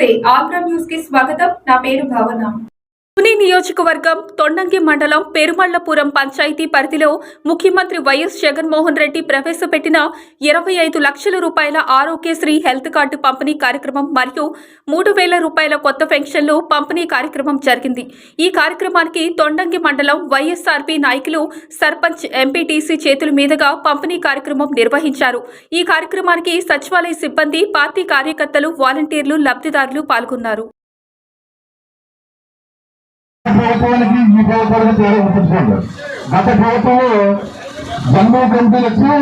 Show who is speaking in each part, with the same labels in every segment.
Speaker 1: నమస్తే ఆంధ్ర న్యూస్ కి స్వాగతం నా పేరు భావన తుని నియోజకవర్గం తొండంగి మండలం పెరుమళ్ళపురం పంచాయతీ పరిధిలో ముఖ్యమంత్రి వైఎస్ జగన్మోహన్ రెడ్డి ప్రవేశపెట్టిన ఇరవై ఐదు లక్షల రూపాయల ఆరోగ్యశ్రీ హెల్త్ కార్డు పంపిణీ కార్యక్రమం మరియు మూడు వేల రూపాయల కొత్త పెన్షన్లు పంపిణీ కార్యక్రమం జరిగింది. ఈ కార్యక్రమానికి తొండంగి మండలం వైఎస్ఆర్పి నాయకులు సర్పంచ్ ఎంపీటీసీ చేతుల మీదుగా పంపిణీ కార్యక్రమం నిర్వహించారు. ఈ కార్యక్రమానికి సచివాలయ సిబ్బంది పార్టీ కార్యకర్తలు వాలంటీర్లు లబ్ధిదారులు పాల్గొన్నారు.
Speaker 2: ప్రభుత్వానికి ఈ ప్రభుత్వానికి తేడా గుర్తుంచుకోండి. గత ప్రభుత్వంలో జన్మ కమిటీలు వచ్చి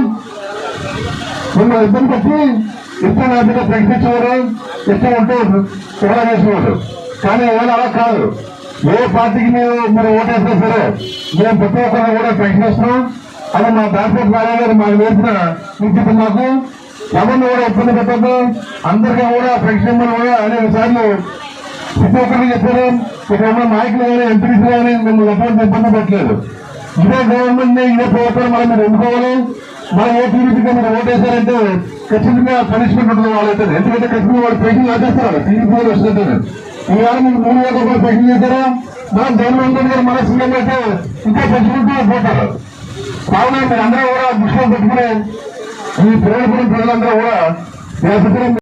Speaker 2: కొన్ని ఇబ్బంది పెట్టి ఇష్టం లేకపోతే ప్రకటించేవారు ఇష్టం ఉంటే కూడా చేసేవారు కానీ ఏమైనా అలా కాదు. ఏ పార్టీకి మీరు మీరు ఓటేసినా సరే మేము ప్రతి ఒక్కరిని కూడా ప్రకటిస్తున్నాం. అని మా దాంట్లో నారాయణ మాకు వేసిన ఇంటి మాకు. ఎవరిని కూడా ఇబ్బంది పెట్టద్దు. అందరికీ కూడా ప్రకటించమని కూడా అనేక సార్లు ప్రతి ఒక్కరికి చెప్పారు ఇక్కడ ఉన్న నాయకులు కానీ ఎంపీసీ కానీ మిమ్మల్ని ఎటువంటి ఇబ్బంది పెట్టలేదు. ఇదే గవర్నమెంట్ని ఇదే ప్రభుత్వం మనం మీరు ఎన్నుకోవాలి? మనం ఏ టీడీపీకి మీరు ఓటేశారంటే ఖచ్చితంగా పనిష్మెంట్ ఉంటుంది వాళ్ళైతే. ఎందుకంటే ఖచ్చితంగా వాళ్ళు పెన్షన్ ఆచేస్తారు టీడీపీ వాళ్ళు వస్తుంటే ఈవేళ మీకు మూడు వేల రూపాయలు పెన్షన్ చేశారా? మనం జగన్మోహన్ గారు మన సీఎం అయితే ఇంకా పెంచుకుంటూ పోతారు. కావున మీరు అందరూ కూడా దృష్టిలో పెట్టుకుని ఈ పిల్లల ప్రజలందరూ కూడా